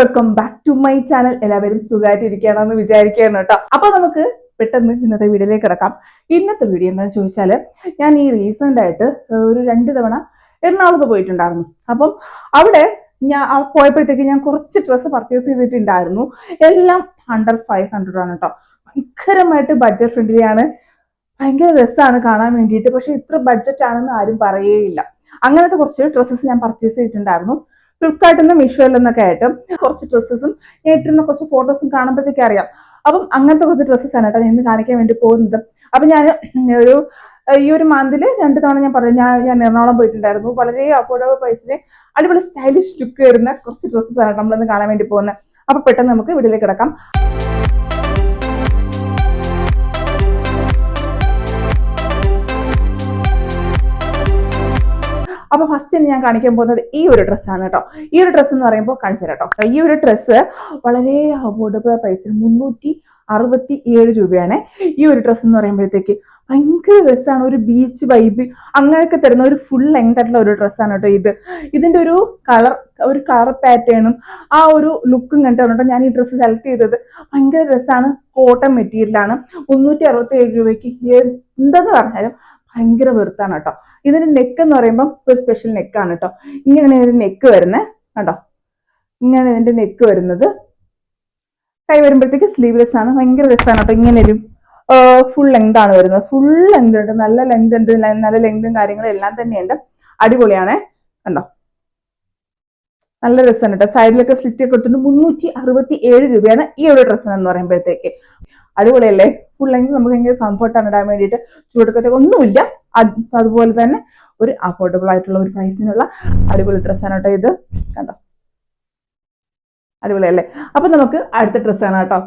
Welcome back to my channel എല്ലാവരും സുഖമായിട്ടിരിക്കുകയാണെന്ന് വിചാരിക്കുകയാണ് കേട്ടോ. അപ്പൊ നമുക്ക് പെട്ടെന്ന് ഇന്നത്തെ വീഡിയോയിലേക്ക് കിടക്കാം. ഇന്നത്തെ വീഡിയോ എന്താണെന്ന് ചോദിച്ചാൽ ഞാൻ ഈ റീസെന്റ് ആയിട്ട് ഒരു രണ്ട് തവണ എറണാകുളത്ത് പോയിട്ടുണ്ടായിരുന്നു. അപ്പം അവിടെ ഞാൻ പോയപ്പോഴത്തേക്ക് ഞാൻ കുറച്ച് ഡ്രസ്സ് പർച്ചേസ് ചെയ്തിട്ടുണ്ടായിരുന്നു. എല്ലാം അണ്ടർ ഫൈവ് ഹൺഡ്രഡ് ആണ് കേട്ടോ. ഭയങ്കരമായിട്ട് ബഡ്ജറ്റ് ഫ്രണ്ട്ലിയാണ് ഭയങ്കര രസമാണ് കാണാൻ വേണ്ടിയിട്ട്. പക്ഷെ ഇത്ര ബഡ്ജറ്റ് ആണെന്ന് ആരും പറയേയില്ല. അങ്ങനത്തെ കുറച്ച് ഡ്രസ്സസ് ഞാൻ പർച്ചേസ് ചെയ്തിട്ടുണ്ടായിരുന്നു. ഫ്ലിപ്കാർട്ടിൽ നിന്നും മീഷോയിൽ നിന്നൊക്കെ ആയിട്ട് കുറച്ച് ഡ്രസ്സസും ഇട്ടിരുന്ന കുറച്ച് ഫോട്ടോസും കാണുമ്പോഴത്തേക്ക് അറിയാം. അപ്പം അങ്ങനത്തെ കുറച്ച് ഡ്രസ്സസ് ആണ് കേട്ടോ ഞാൻ കാണിക്കാൻ വേണ്ടി പോകുന്നത്. അപ്പം ഞാൻ ഒരു ഈ ഒരു മന്തിൽ രണ്ട് തവണ ഞാൻ പറഞ്ഞു ഞാൻ ഞാൻ എറണാകുളം പോയിട്ടുണ്ടായിരുന്നു. വളരെ അഫോർഡബിൾ പ്രൈസിന് അടിപൊളി സ്റ്റൈലിഷ് ലുക്ക് വരുന്ന കുറച്ച് ഡ്രസ്സസ് ആണ് നമ്മളിന്ന് കാണാൻ വേണ്ടി പോകുന്നത്. അപ്പം പെട്ടെന്ന് നമുക്ക് വീട്ടിലേക്ക് കിടക്കാം. അപ്പൊ ഫസ്റ്റ് ഞാൻ കാണിക്കാൻ പോകുന്നത് ഈ ഒരു ഡ്രസ്സാണ് കേട്ടോ ഈ ഒരു ഡ്രസ്സ് എന്ന് പറയുമ്പോൾ കാണിച്ചു കേട്ടോ ഈ ഒരു ഡ്രസ്സ് വളരെ അഫോർഡബിൾ പ്രൈസിൽ മുന്നൂറ്റി അറുപത്തി ഏഴ് രൂപയാണ്. ഈ ഒരു ഡ്രസ്സ് എന്ന് പറയുമ്പോഴത്തേക്ക് ഭയങ്കര രസമാണ് ഒരു ബീച്ച് വൈബ് അങ്ങനെയൊക്കെ തരുന്ന ഒരു ഫുൾ ലെങ്ത് ആയിട്ടുള്ള ഒരു ഡ്രസ്സാണ് കേട്ടോ ഇത്. ഇതിന്റെ ഒരു കളർ ഒരു കളർ പാറ്റേണും ആ ഒരു ലുക്കും കണ്ടിട്ടാണ് കേട്ടോ ഞാൻ ഈ ഡ്രസ്സ് സെലക്ട് ചെയ്തത്. ഭയങ്കര രസമാണ് കോട്ടൺ മെറ്റീരിയലാണ് മുന്നൂറ്റി അറുപത്തി ഏഴ് രൂപയ്ക്ക് എന്തെന്ന് പറഞ്ഞാലും ഭയങ്കര വെറുത്താണ് കേട്ടോ ഇതിന്റെ നെക്ക് എന്ന് പറയുമ്പോൾ ഒരു സ്പെഷ്യൽ നെക്കാണ് കേട്ടോ ഇങ്ങനെയാണ് ഇതിന്റെ നെക്ക് വരുന്നത് കേട്ടോ ഇങ്ങനെയാണ് ഇതിന്റെ നെക്ക് വരുന്നത്. കൈ വരുമ്പോഴത്തേക്ക് സ്ലീവ്ലെസ് ആണ്. ഭയങ്കര രസമാണ് കേട്ടോ ഇങ്ങനെ ഒരു ഫുൾ ലെങ്ത് ആണ് വരുന്നത്. ഫുൾ ലെങ്ത് ഉണ്ട്. നല്ല ലെങ്ത് ഉണ്ട്. നല്ല ലെങ്തും കാര്യങ്ങളും എല്ലാം തന്നെയുണ്ട്. അടിപൊളിയാണ്. കണ്ടോ? നല്ല രസമാണ് കേട്ടോ സൈഡിലൊക്കെ സ്ലിറ്റ് ഒക്കെ മുന്നൂറ്റി അറുപത്തി ഏഴ് രൂപയാണ് ഈ ഒരു ഡ്രസ്സിനെന്ന് പറയുമ്പോഴത്തേക്ക്. അടിപൊളിയല്ലേ? ഫുൾ ലെങ്ത് നമുക്ക് ഭയങ്കര കംഫർട്ടാണ് ഇടാൻ വേണ്ടിയിട്ട്. ചൂടക്കത്തൊക്കെ ഒന്നുമില്ല. അതുപോലെ തന്നെ ഒരു അഫോർഡബിൾ ആയിട്ടുള്ള ഒരു പ്രൈസിനുള്ള അടിപൊളി ഡ്രസ്സാണ് കേട്ടോ ഇത്. കണ്ടോ? അടിപൊളിയല്ലേ? അപ്പൊ നമുക്ക് അടുത്ത ഡ്രസ്സാണ് കേട്ടോ.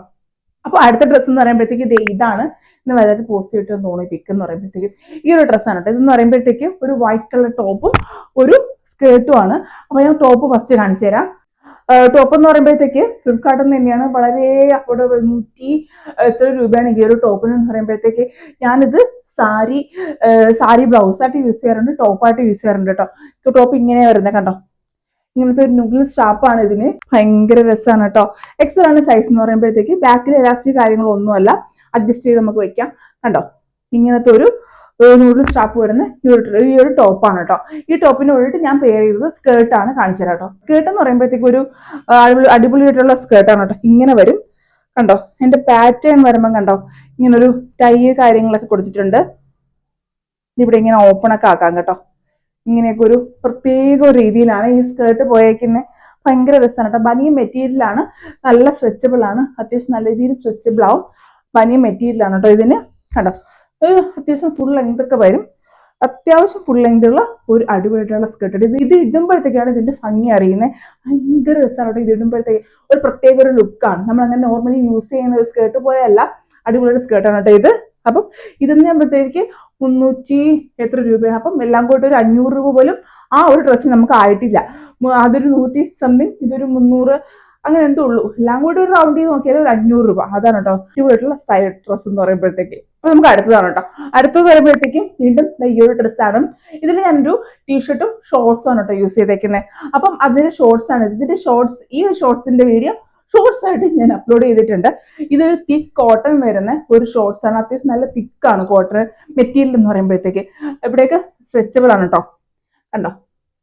അപ്പൊ അടുത്ത ഡ്രസ്സ് എന്ന് പറയുമ്പോഴത്തേക്ക് ഇത് ഇതാണ്. ഇന്ന് വലുതായിട്ട് പോസ്റ്റ് ഇട്ട് തോന്നി പിക്ക് എന്ന് പറയുമ്പോഴത്തേക്കും. ഈ ഒരു ഡ്രസ്സാണ് കേട്ടോ. ഇതെന്ന് പറയുമ്പോഴത്തേക്ക് ഒരു വൈറ്റ് കളർ ടോപ്പും ഒരു സ്കേർട്ടും ആണ്. അപ്പൊ ഞാൻ ടോപ്പ് ഫസ്റ്റ് കാണിച്ചു തരാം ടോപ്പ് എന്ന് പറയുമ്പോഴത്തേക്ക് ഫ്ലിപ്കാർട്ടിൽ നിന്ന് തന്നെയാണ് വളരെ അഫോർഡബിൾ നൂറ്റി എത്ര രൂപയാണ് ഈ ഒരു ടോപ്പിന് എന്ന് പറയുമ്പോഴത്തേക്ക് ഞാനിത് സാരി സാരി ബ്ലൗസ് ആയിട്ട് യൂസ് ചെയ്യാറുണ്ട് ടോപ്പായിട്ട് യൂസ് ചെയ്യാറുണ്ട് കേട്ടോ. ടോപ്പ് ഇങ്ങനെ വരുന്നത് കണ്ടോ? ഇങ്ങനത്തെ ഒരു നുഗിൾ സ്റ്റാപ്പാണ് ഇതിന്. ഭയങ്കര രസമാണ് കേട്ടോ. എക്സൽ ആണ് സൈസ് എന്ന് പറയുമ്പോഴത്തേക്ക് ബാക്കിൽ എലാസ്റ്റിക് കാര്യങ്ങളൊന്നുമല്ല. അഡ്ജസ്റ്റ് ചെയ്ത് നമുക്ക് വെക്കാം. കണ്ടോ? ഇങ്ങനത്തെ ഒരു നൂഡിൽ സ്റ്റാപ്പ് വരുന്ന ഈ ഒരു ടോപ്പാണ് കേട്ടോ ഈ ടോപ്പിന് വേണ്ടിയിട്ട് ഞാൻ പേർ ചെയ്തത് സ്കേർട്ടാണ് കാണിച്ചു തരാം കേട്ടോ സ്കേർട്ട് എന്ന് പറയുമ്പോഴത്തേക്ക് ഒരു അടിപൊളി അടിപൊളിയായിട്ടുള്ള സ്കേർട്ടാണ് കേട്ടോ ഇങ്ങനെ വരും. കണ്ടോ? എന്റെ പാറ്റേൺ വരുമ്പം കണ്ടോ? ഇങ്ങനെ ഒരു ടൈ കാര്യങ്ങളൊക്കെ കൊടുത്തിട്ടുണ്ട്. ഇവിടെ ഇങ്ങനെ ഓപ്പൺ ഒക്കെ ആക്കാം കേട്ടോ. ഇങ്ങനെയൊക്കെ ഒരു പ്രത്യേക രീതിയിലാണ് ഈ സ്കേർട്ട് പോയേക്കുന്നത് ഭയങ്കര രസമാണ് കേട്ടോ ബനിയൻ മെറ്റീരിയലാണ് നല്ല സ്ട്രെച്ചബിൾ ആണ്. അത്യാവശ്യം നല്ല രീതിയിൽ സ്ട്രെച്ചബിൾ ആവും. ബനിയ മെറ്റീരിയലാണ് കേട്ടോ ഇതിന്. കണ്ടോ? അത്യാവശ്യം ഫുൾ ലെങ്ത് ഒക്കെ വരും. അത്യാവശ്യം ഫുൾ ലെങ്ത് ഉള്ള ഒരു അടിപൊളിയായിട്ടുള്ള സ്കേർട്ട് ഇത് ഇത് ഇടുമ്പോഴത്തേക്കാണ് ഇതിന്റെ ഭംഗി അറിയുന്നത് ഭയങ്കര രസമാണ് ഇത് ഇടുമ്പോഴത്തേക്ക്. ഒരു പ്രത്യേക ഒരു ലുക്കാണ് നമ്മൾ അങ്ങനെ നോർമലി യൂസ് ചെയ്യുന്ന ഒരു സ്കേർട്ട് പോയല്ല അടിപൊളി സ്കേർട്ടാണ് കേട്ടോ ഇത്. അപ്പം ഇതെന്ന് പറയുമ്പോഴത്തേക്ക് മുന്നൂറ്റി എത്ര രൂപയാണ് അപ്പം എല്ലാം കൂടെ ഒരു അഞ്ഞൂറ് രൂപ പോലും ആ ഒരു ഡ്രസ്സ് നമുക്ക് ആയിട്ടില്ല. അതൊരു നൂറ്റി സംതിങ് ഇതൊരു മുന്നൂറ് അങ്ങനെ എന്തോ ഉള്ളൂ. എല്ലാം കൂടി ഒരു റൗണ്ട് ചെയ്ത് നോക്കിയാൽ ഒരു അഞ്ഞൂറ് രൂപ. അതാണ് കേട്ടോ അടിപൊളിയായിട്ടുള്ള സ്റ്റൈൽ ഡ്രസ്സ് എന്ന് പറയുമ്പോഴത്തേക്ക്. അപ്പൊ നമുക്ക് അടുത്തതാണ് കേട്ടോ. അടുത്തത് വരുമ്പോഴത്തേക്കും വീണ്ടും ഈ ഒരു ഡ്രസ്സാണ് ഇതിൽ ഞാനൊരു ടീഷർട്ടും ഷോർട്സും ആണ് കേട്ടോ യൂസ് ചെയ്തേക്കുന്നത് അപ്പം അതിന്റെ ഷോർട്സ് ആണ് ഇതിന്റെ ഷോർട്സ് ഈ ഷോർട്സിന്റെ വീഡിയോ ഷോർട്സ് ആയിട്ട് ഞാൻ അപ്ലോഡ് ചെയ്തിട്ടുണ്ട്. ഇതൊരു തിക്ക് കോട്ടൺ വരുന്ന ഒരു ഷോർട്സ് ആണ്. അത്യാവശ്യം നല്ല തിക്കാണ് കോട്ടൺ മെറ്റീരിയൽ എന്ന് പറയുമ്പോഴത്തേക്ക്. എവിടെയൊക്കെ സ്ട്രെച്ചബിൾ ആണ് കേട്ടോ. കണ്ടോ?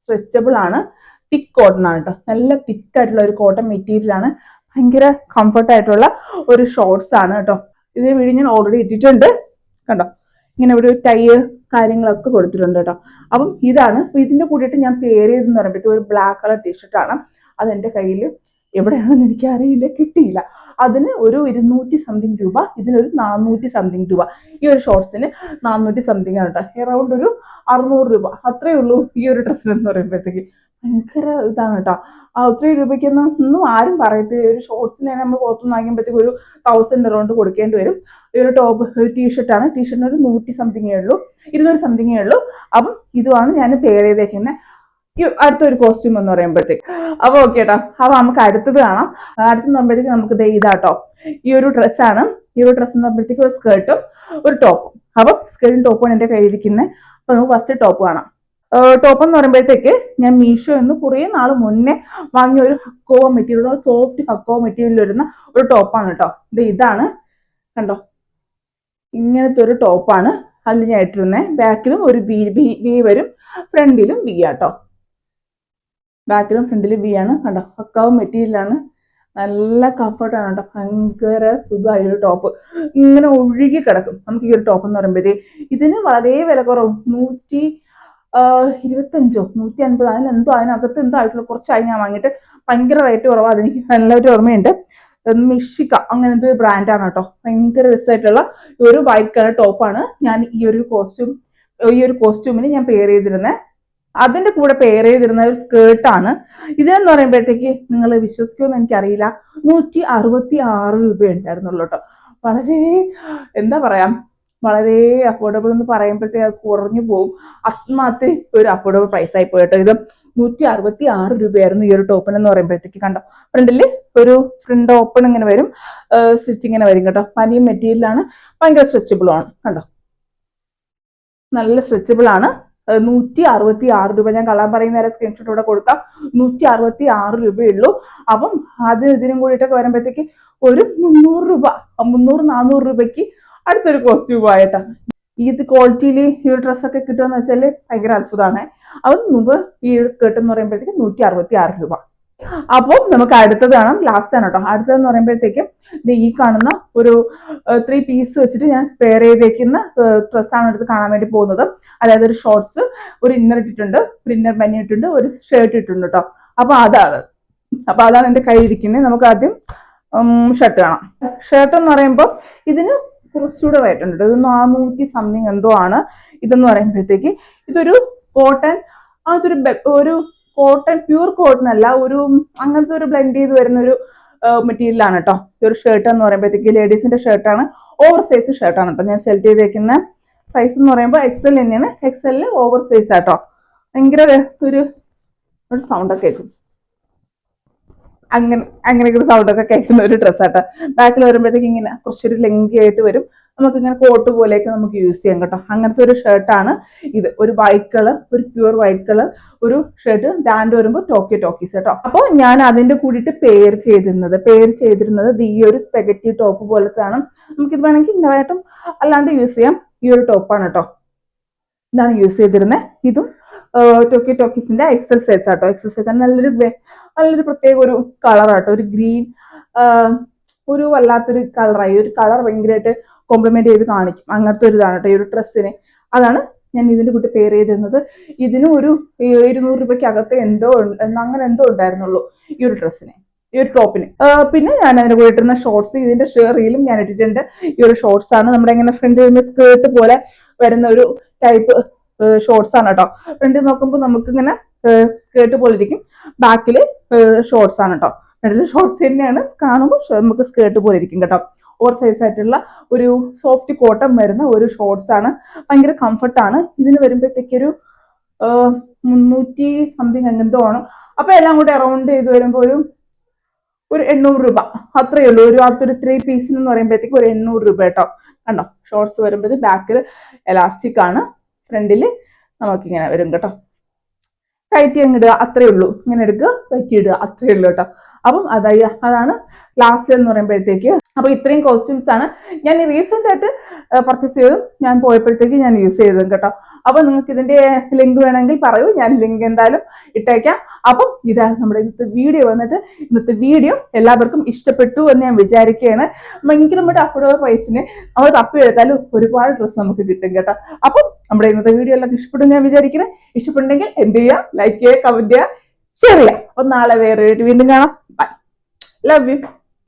സ്ട്രെച്ചബിൾ ആണ്. തിക്ക് കോട്ടൺ ആണ് കേട്ടോ. നല്ല തിക്കായിട്ടുള്ള ഒരു കോട്ടൺ മെറ്റീരിയൽ ആണ്. ഭയങ്കര കംഫർട്ടായിട്ടുള്ള ഒരു ഷോർട്സ് ആണ് കേട്ടോ. ഇതിന് വീഡിയോ ഞാൻ ഓൾറെഡി ഇട്ടിട്ടുണ്ട്. കണ്ടോ? ഇങ്ങനെ ഇവിടെ ടൈ കാര്യങ്ങളൊക്കെ കൊടുത്തിട്ടുണ്ട് കേട്ടോ. അപ്പം ഇതാണ്. ഇതിന്റെ കൂടിയിട്ട് ഞാൻ പേര് ചെയ്തെന്ന് പറയുമ്പോഴത്തേക്ക് ഒരു ബ്ലാക്ക് കളർ ടീഷർട്ടാണ് അതെന്റെ കയ്യിൽ എവിടെയാണെന്ന് എനിക്ക് അറിയില്ല കിട്ടിയില്ല. അതിന് ഒരു ഇരുന്നൂറ്റി സംതിങ് രൂപ ഇതിനൊരു നാനൂറ്റി സംതിങ് രൂപ. ഈ ഒരു ഷോർട്സിന് നാനൂറ്റി സംതിങ് ആണ് കേട്ടോ. എറൗണ്ട് ഒരു അറുന്നൂറ് രൂപ. അത്രയേ ഉള്ളൂ ഈ ഒരു ഡ്രസ്സിന് എന്ന് പറയുമ്പോഴത്തേക്ക്. ഭയങ്കര ഇതാണ് കേട്ടോ ആ ഒത്തിരി രൂപയ്ക്കൊന്നും ഒന്നും ആരും പറയത്തില്ല. ഒരു ഷോർട്സിനെ നമ്മൾ പുറത്തുനിന്ന് വാങ്ങിക്കുമ്പോഴത്തേക്ക് ഒരു തൗസൻഡ് എറൗണ്ട് കൊടുക്കേണ്ടി വരും. ഒരു ടോപ്പ് ഒരു ടീഷർട്ടാണ് ടീഷർട്ടിന് ഒരു നൂറ്റി സംതിങ്ങേ ഉള്ളൂ. ഇരുന്നൂറ് സംതിങ്ങേ ഉള്ളൂ. അപ്പം ഇതുമാണ് ഞാൻ പേര് ചെയ്തേക്കുന്നത് അടുത്തൊരു കോസ്റ്റ്യൂം എന്ന് പറയുമ്പോഴത്തേക്ക്. അപ്പൊ ഓക്കെ കേട്ടോ അപ്പൊ നമുക്ക് അടുത്തത് കാണാം. അടുത്ത് പറയുമ്പോഴത്തേക്ക് നമുക്ക് ദേ ഇതാട്ടോ ഈ ഒരു ഡ്രസ്സാണ് ഈ ഒരു ഡ്രസ്സ് എന്ന് പറയുമ്പോഴത്തേക്ക് ഒരു സ്കേർട്ടും ഒരു ടോപ്പും അപ്പം സ്കേർട്ടും ടോപ്പുമാണ് എന്റെ കയ്യിലിരിക്കുന്നത് അപ്പൊ നമുക്ക് ഫസ്റ്റ് ടോപ്പ് കാണാം. ടോപ്പ് എന്ന് പറയുമ്പോഴത്തേക്ക് ഞാൻ മീഷോ എന്ന് കുറേ നാൾ മുന്നേ വാങ്ങിയ ഒരു Hakoba material soft Hakoba material വരുന്ന ഒരു ടോപ്പാണ് കേട്ടോ ഇത് ഇതാണ്. കണ്ടോ? ഇങ്ങനത്തെ ഒരു ടോപ്പാണ് അതിൽ ഞാൻ ഇട്ടിരുന്നത് ബാക്കിലും ഒരു ബി ബി ബി വരും. ഫ്രണ്ടിലും ബി ആട്ടോ. ബാക്കിലും ഫ്രണ്ടിലും ബി ആണ്. കണ്ടോ? ഹക്കാവ് മെറ്റീരിയലാണ് നല്ല കംഫർട്ടാണ് കേട്ടോ ഭയങ്കര സുഖമായ ഒരു ടോപ്പ് ഇങ്ങനെ ഒഴുകി കിടക്കും. നമുക്ക് ഈ ഒരു ടോപ്പ് എന്ന് പറയുമ്പോഴത്തേ ഇതിന് വളരെ വില കുറവും. നൂറ്റി ഇരുപത്തഞ്ചോ? നൂറ്റി അൻപത് അതിന് എന്തോ അതിനകത്ത് എന്തോ ആയിട്ടുള്ള കുറച്ചായി ഞാൻ വാങ്ങിയിട്ട് ഭയങ്കര റേറ്റ് കുറവാണ് അതെനിക്ക് നല്ലൊരു ഓർമ്മയുണ്ട്. മിഷിക അങ്ങനത്തെ ഒരു ബ്രാൻഡാണ് കേട്ടോ. ഭയങ്കര രസമായിട്ടുള്ള ഒരു വൈറ്റ് കളർ ടോപ്പാണ് ഞാൻ ഈ ഒരു കോസ്റ്റ്യൂം ഈ ഒരു കോസ്റ്റ്യൂമിന് ഞാൻ പെയർ ചെയ്തിരുന്നത് അതിന്റെ കൂടെ പെയർ ചെയ്തിരുന്ന ഒരു സ്കേർട്ടാണ് ഇതെന്ന് പറയുമ്പോഴത്തേക്ക് നിങ്ങൾ വിശ്വസിക്കുമെന്ന് എനിക്കറിയില്ല. നൂറ്റി അറുപത്തി ആറ് രൂപ ഉണ്ടായിരുന്നുള്ളൂ കേട്ടോ. വളരെ എന്താ പറയാ വളരെ അഫോർഡബിൾ എന്ന് പറയുമ്പോഴത്തേ അത് കുറഞ്ഞു പോകും അത്രമാത്രം ഒരു അഫോർഡബിൾ പ്രൈസ് ആയി പോയിട്ടോ ഇത് നൂറ്റി അറുപത്തി ആറ് രൂപയായിരുന്നു ഈ ഒരു ടോപ്പൺ എന്ന് പറയുമ്പോഴത്തേക്ക് കണ്ടോ. ഫ്രണ്ടിൽ ഒരു ഫ്രണ്ട് ഓപ്പൺ ഇങ്ങനെ വരും. സ്റ്റിച്ച് ഇങ്ങനെ വരും കേട്ടോ. പനിയും മെറ്റീരിയലാണ് ഭയങ്കര സ്ട്രെച്ചബിൾ ആണ്. കണ്ടോ? നല്ല സ്ട്രെച്ചബിൾ ആണ്. നൂറ്റി അറുപത്തി ആറ് രൂപ. ഞാൻ കളാൻ പറയുന്ന നേരം സ്ക്രീൻഷോട്ട് ഇവിടെ കൊടുക്കാം. നൂറ്റി അറുപത്തി ആറ് രൂപയുള്ളൂ. അപ്പം അത് ഇതിനും കൂടിയിട്ടൊക്കെ വരുമ്പോഴത്തേക്ക് ഒരു മുന്നൂറ് രൂപ മുന്നൂറ് നാനൂറ് രൂപയ്ക്ക് അടുത്തൊരു കോസ്റ്റ്യൂം ആയിട്ടാ. ഇത് ക്വാളിറ്റിയിൽ ഈ ഒരു ഡ്രസ്സൊക്കെ കിട്ടുമെന്ന് വെച്ചാൽ ഭയങ്കര അത്ഭുതമാണ്. അത് മുമ്പ് ഈ സ്കേർട്ട് എന്ന് പറയുമ്പോഴത്തേക്ക് നൂറ്റി അറുപത്തി ആറ് രൂപ. അപ്പോൾ നമുക്ക് അടുത്തത് കാണാം. ലാസ്റ്റ് ആണ് കേട്ടോ. അടുത്തതെന്ന് പറയുമ്പോഴത്തേക്കും ഈ കാണുന്ന ഒരു ത്രീ പീസ് വെച്ചിട്ട് ഞാൻ സ്പെയർ ചെയ്തേക്കുന്ന ഡ്രസ്സാണ് എടുത്ത് കാണാൻ വേണ്ടി പോകുന്നത്. അതായത് ഒരു ഷോർട്സ് ഒരു ഇന്നർ ഇട്ടിട്ടുണ്ട് ഒരു ഇന്നർ ബനി ഇട്ടിട്ടുണ്ട് ഒരു ഷർട്ട് ഇട്ടിട്ടുണ്ട് കേട്ടോ. അപ്പൊ അതാണ്. അപ്പൊ അതാണ് എന്റെ കയ്യിരിക്കുന്നത് നമുക്ക് ആദ്യം ഷർട്ട് കാണാം. ഷർട്ട് എന്ന് പറയുമ്പോൾ ഇതിന് കുറച്ചുകൂടെ വയറ്റുണ്ട് ഇത് നാനൂറ്റി സംതിങ് എന്തോ ആണ് ഇതെന്ന് പറയുമ്പോഴത്തേക്ക്. ഇതൊരു കോട്ടൺ അതൊരു ഒരു കോട്ടൺ പ്യൂർ കോട്ടൺ അല്ല ഒരു അങ്ങനത്തെ ഒരു ബ്ലെൻഡ് ചെയ്ത് വരുന്ന ഒരു മെറ്റീരിയലാണ് കേട്ടോ ഈ ഒരു ഷർട്ട് എന്ന് പറയുമ്പോഴത്തേക്ക് ലേഡീസിന്റെ ഷർട്ടാണ് ഓവർ സൈസ് ഷർട്ടാണ് കേട്ടോ ഞാൻ സെലക്ട് ചെയ്തേക്കുന്ന സൈസ് എന്ന് പറയുമ്പോൾ എക്സൽ തന്നെയാണ്. എക്സലിൽ ഓവർ സൈസ് ആട്ടോ ഭയങ്കര ഒരു ഒരു സൗണ്ടൊക്കെ കേൾക്കും. അങ്ങനെ അങ്ങനെയൊക്കെ സൗണ്ടൊക്കെ കേൾക്കുന്ന ഒരു ഡ്രസ്സാട്ടോ ബാക്കിൽ വരുമ്പോഴത്തേക്ക് ഇങ്ങനെ കുറച്ചൊരു ലെങ്കി ആയിട്ട് വരും. നമുക്ക് ഇങ്ങനെ കോട്ട് പോലെയൊക്കെ നമുക്ക് യൂസ് ചെയ്യാം കേട്ടോ. അങ്ങനത്തെ ഒരു ഷർട്ടാണ് ഇത്. ഒരു വൈറ്റ് കളർ ഒരു പ്യൂർ വൈറ്റ് കളർ ഒരു ഷർട്ട് ഡാൻഡ് വരുമ്പോൾ ടോക്കി ടോക്കീസ് കേട്ടോ. അപ്പോൾ ഞാൻ അതിന്റെ കൂടിയിട്ട് പേർ ചെയ്തിരുന്നത് പേർ ചെയ്തിരുന്നത് ഈ ഒരു സ്പെഗറ്റി ടോപ്പ് പോലത്തെയാണ്. നമുക്കിത് വേണമെങ്കിൽ ഇന്നതായിട്ടും അല്ലാണ്ട് യൂസ് ചെയ്യാം. ഈ ഒരു ടോപ്പാണ് കേട്ടോ. ഇതാണ് യൂസ് ചെയ്തിരുന്നത് ഇതും ടോക്കി ടോക്കീസിന്റെ എക്സസൈസ് ആട്ടോ. എക്സസൈസ് നല്ലൊരു നല്ലൊരു പ്രത്യേക ഒരു കളറാട്ടോ ഒരു ഗ്രീൻ ഒരു വല്ലാത്തൊരു കളറായി ഒരു കളർ ഭയങ്കരമായിട്ട് കോംപ്ലിമെന്റ് ചെയ്ത് കാണിക്കും. അങ്ങനത്തെ ഒരു ഇതാണ് കേട്ടോ ഈ ഒരു ഡ്രസ്സിന് അതാണ് ഞാൻ ഇതിന്റെ കൂട്ടി പേര് ചെയ്തിരുന്നത്. ഇതിനും ഒരു ഇരുന്നൂറ് രൂപയ്ക്ക് അകത്ത് എന്തോ അങ്ങനെ എന്തോ ഉണ്ടായിരുന്നുള്ളൂ ഈ ഒരു ഡ്രസ്സിന് ഈ ഒരു ടോപ്പിന് പിന്നെ ഞാൻ അതിന് കൂടെ ഇട്ടിരുന്ന ഷോർട്സ് ഇതിന്റെ റീലും ഞാൻ ഇട്ടിട്ടുണ്ട്. ഈ ഒരു ഷോർട്സ് ആണ്. നമ്മുടെ ഇങ്ങനെ ഫ്രണ്ട് സ്കേർട്ട് പോലെ വരുന്ന ഒരു ടൈപ്പ് ഷോർട്സ് ആണ് കേട്ടോ ഫ്രണ്ടിൽ നോക്കുമ്പോൾ നമുക്ക് ഇങ്ങനെ സ്കേർട്ട് പോലെ ഇരിക്കും ബാക്കിൽ ഷോർട്സ് ആണ് കേട്ടോ ഫ്രണ്ടിൽ ഷോർട്സ് തന്നെയാണ് കാണുമ്പോൾ നമുക്ക് സ്കേർട്ട് പോലെ ഇരിക്കും കേട്ടോ. ഓവർ സൈസ് ആയിട്ടുള്ള ഒരു സോഫ്റ്റ് കോട്ടൺ വരുന്ന ഒരു ഷോർട്സ് ആണ് ഭയങ്കര കംഫർട്ടാണ്. ഇതിന് വരുമ്പോഴത്തേക്കൊരു മുന്നൂറ്റി സംതിങ് അങ്ങനത്തെ ആണ്. അപ്പൊ എല്ലാം കൂടെ അറൗണ്ട് ചെയ്ത് വരുമ്പോൾ ഒരു ഒരു എണ്ണൂറ് രൂപ. അത്രയേ ഉള്ളൂ. ഒരു അതൊരു ത്രീ പീസിന് എന്ന് പറയുമ്പോഴത്തേക്ക് ഒരു എണ്ണൂറ് രൂപ കേട്ടോ കണ്ടോ? ഷോർട്സ് വരുമ്പോൾ ബാക്കിൽ എലാസ്റ്റിക് ആണ്. ഫ്രണ്ടിൽ നമുക്കിങ്ങനെ വരും കേട്ടോ. കയറ്റി അങ്ങിടുക അത്രേ ഉള്ളൂ. ഇങ്ങനെ എടുക്കുക കയറ്റി ഇടുക അത്രേ ഉള്ളൂ കേട്ടോ. അപ്പം അതായത് അതാണ് ലാസ്റ്റ് എന്ന് പറയുമ്പോഴത്തേക്ക്. അപ്പൊ ഇത്രയും കോസ്റ്റ്യൂംസ് ആണ്. ഞാൻ റീസെന്റ് ആയിട്ട് പർച്ചേസ് ചെയ്തതും ഞാൻ പോയപ്പോഴത്തേക്ക് ഞാൻ യൂസ് ചെയ്തതും കേട്ടോ. അപ്പൊ നിങ്ങൾക്ക് ഇതിന്റെ ലിങ്ക് വേണമെങ്കിൽ പറയൂ. ഞാൻ ലിങ്ക് എന്തായാലും ഇട്ടേക്കാം. അപ്പം ഇതാണ് നമ്മുടെ ഇന്നത്തെ വീഡിയോ വന്നിട്ട് ഇന്നത്തെ വീഡിയോ എല്ലാവർക്കും ഇഷ്ടപ്പെട്ടു എന്ന് ഞാൻ വിചാരിക്കുകയാണ്. ഭയങ്കരമായിട്ട് അഫോർഡബിൾ പ്രൈസിന് നമ്മൾ തപ്പി എടുത്താലും ഒരുപാട് ഡ്രസ്സ് നമുക്ക് കിട്ടും കേട്ടോ. അപ്പം നമ്മുടെ ഇന്നത്തെ വീഡിയോ എല്ലാം ഇഷ്ടപ്പെടും ഞാൻ വിചാരിക്കുന്നത് ഇഷ്ടപ്പെടുന്നെങ്കിൽ എന്ത് ചെയ്യുക ലൈക്ക് ചെയ്യുക കമന്റ് ചെയ്യുക ഷെയർ ചെയ്യുക. അപ്പൊ നാളെ വേറെ വീണ്ടും കാണാം. Bye love you